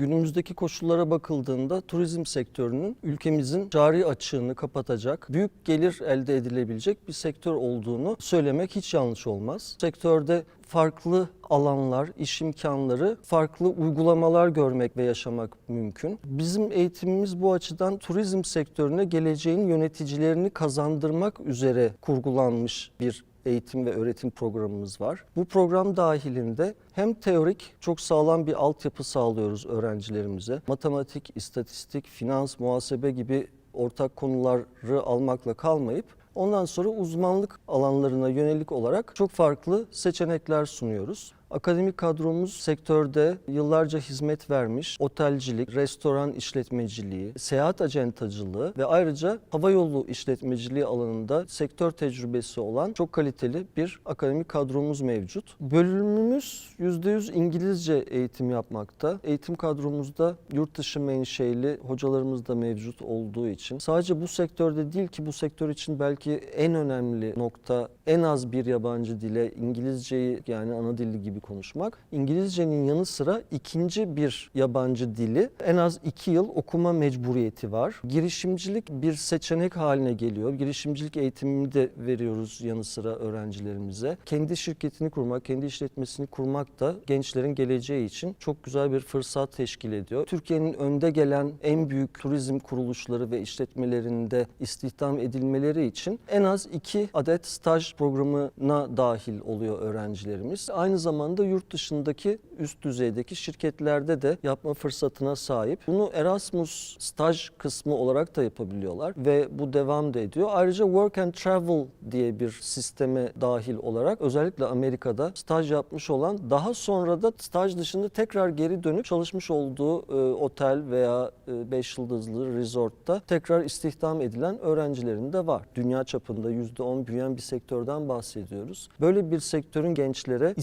Günümüzdeki koşullara bakıldığında turizm sektörünün ülkemizin cari açığını kapatacak, büyük gelir elde edilebilecek bir sektör olduğunu söylemek hiç yanlış olmaz. Sektörde farklı alanlar, iş imkanları, farklı uygulamalar görmek ve yaşamak mümkün. Bizim eğitimimiz bu açıdan turizm sektörüne geleceğin yöneticilerini kazandırmak üzere kurgulanmış bir eğitim ve öğretim programımız var. Bu program dahilinde hem teorik çok sağlam bir altyapı sağlıyoruz öğrencilerimize. Matematik, istatistik, finans, muhasebe gibi ortak konuları almakla kalmayıp ondan sonra uzmanlık alanlarına yönelik olarak çok farklı seçenekler sunuyoruz. Akademik kadromuz sektörde yıllarca hizmet vermiş otelcilik, restoran işletmeciliği, seyahat acentacılığı ve ayrıca havayolu işletmeciliği alanında sektör tecrübesi olan çok kaliteli bir akademik kadromuz mevcut. Bölümümüz %100 İngilizce eğitim yapmakta. Eğitim kadromuzda yurt dışı menşeli hocalarımız da mevcut olduğu için sadece bu sektörde değil ki bu sektör için belki en önemli nokta en az bir yabancı dile İngilizceyi yani ana dili gibi konuşmak. İngilizcenin yanı sıra ikinci bir yabancı dili en az iki yıl okuma mecburiyeti var. Girişimcilik bir seçenek haline geliyor. Girişimcilik eğitimini de veriyoruz yanı sıra öğrencilerimize. Kendi şirketini kurmak, kendi işletmesini kurmak da gençlerin geleceği için çok güzel bir fırsat teşkil ediyor. Türkiye'nin önde gelen en büyük turizm kuruluşları ve işletmelerinde istihdam edilmeleri için en az iki adet staj programına dahil oluyor öğrencilerimiz. Aynı zamanda yurt dışındaki üst düzeydeki şirketlerde de yapma fırsatına sahip. Bunu Erasmus staj kısmı olarak da yapabiliyorlar ve bu devam da ediyor. Ayrıca Work and Travel diye bir sisteme dahil olarak özellikle Amerika'da staj yapmış olan daha sonra da staj dışında tekrar geri dönüp çalışmış olduğu e, otel veya 5 yıldızlı resortta tekrar istihdam edilen öğrencilerin de var. Dünya çapında %10 büyüyen bir sektörden bahsediyoruz. Böyle bir sektörün gençlere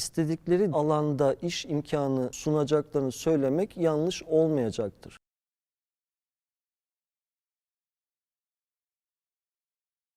istedikleri alanda iş imkanı sunacaklarını söylemek yanlış olmayacaktır.